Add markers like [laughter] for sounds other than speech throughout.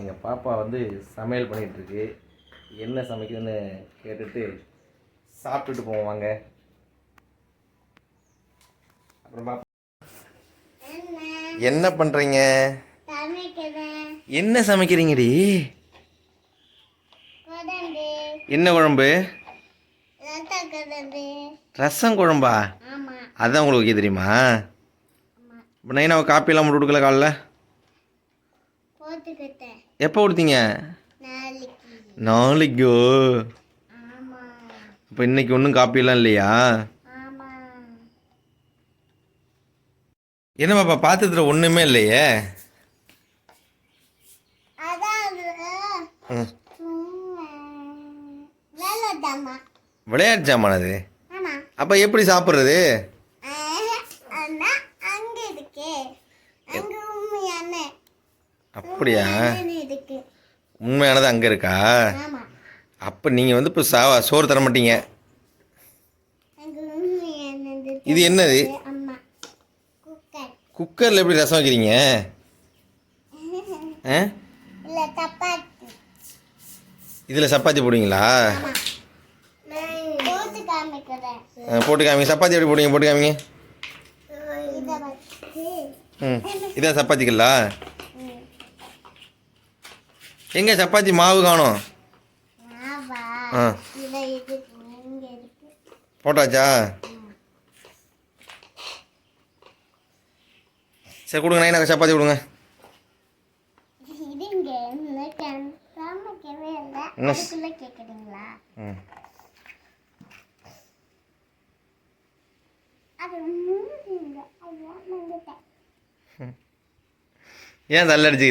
எங்கள் பாப்பா வந்து சமையல் பண்ணிட்டு இருக்கு என்ன சமைக்குதுன்னு கேட்டுட்டு சாப்பிட்டுட்டு போவோம் வாங்க. அப்புறம் என்ன? பண்ணுறீங்க என்ன சமைக்கிறீங்கடி? என்ன குழம்பு? ரசம் குழம்பா. அதான் உங்களுக்கு தெரியுமா? இப்போ நைனாவை காப்பியெல்லாம் மட்டும் கொடுக்கல காலைல? எப்போ கொடுத்தீங்க? நாளைக்கு. இப்போ இன்னைக்கு ஒன்றும் காப்பியெல்லாம் இல்லையா? என்ன பாப்பா பாத்திரத்தில் ஒன்றுமே இல்லையே? விளையாட்டு ஜாமான். அது? அப்போ எப்படி சாப்பிட்றது ஆஹ், ஆனா அங்க இருக்கு அங்க உண்மையான அப்படியா? உண்மையானது அங்கே இருக்கா? அப்போ நீங்கள் வந்து இப்போ சா சோறு தர மாட்டீங்க? இது என்னது? குக்கரில் எப்படி ரசம் வைக்கிறீங்க? [laughs] இதில் சப்பாத்தி போடுவீங்களா? போட்டு காமிங்க. சப்பாத்தி எப்படி போடுவீங்க? போட்டு காமிங்க. ம். இதான் சப்பாத்திக்கல்லா எங்கே சப்பாத்தி மாவு காணும்? ஆ. போட்டாச்சா? சரி கொடுங்க நைனா சப்பாத்தி கொடுங்க. இது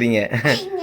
இங்க என்ன?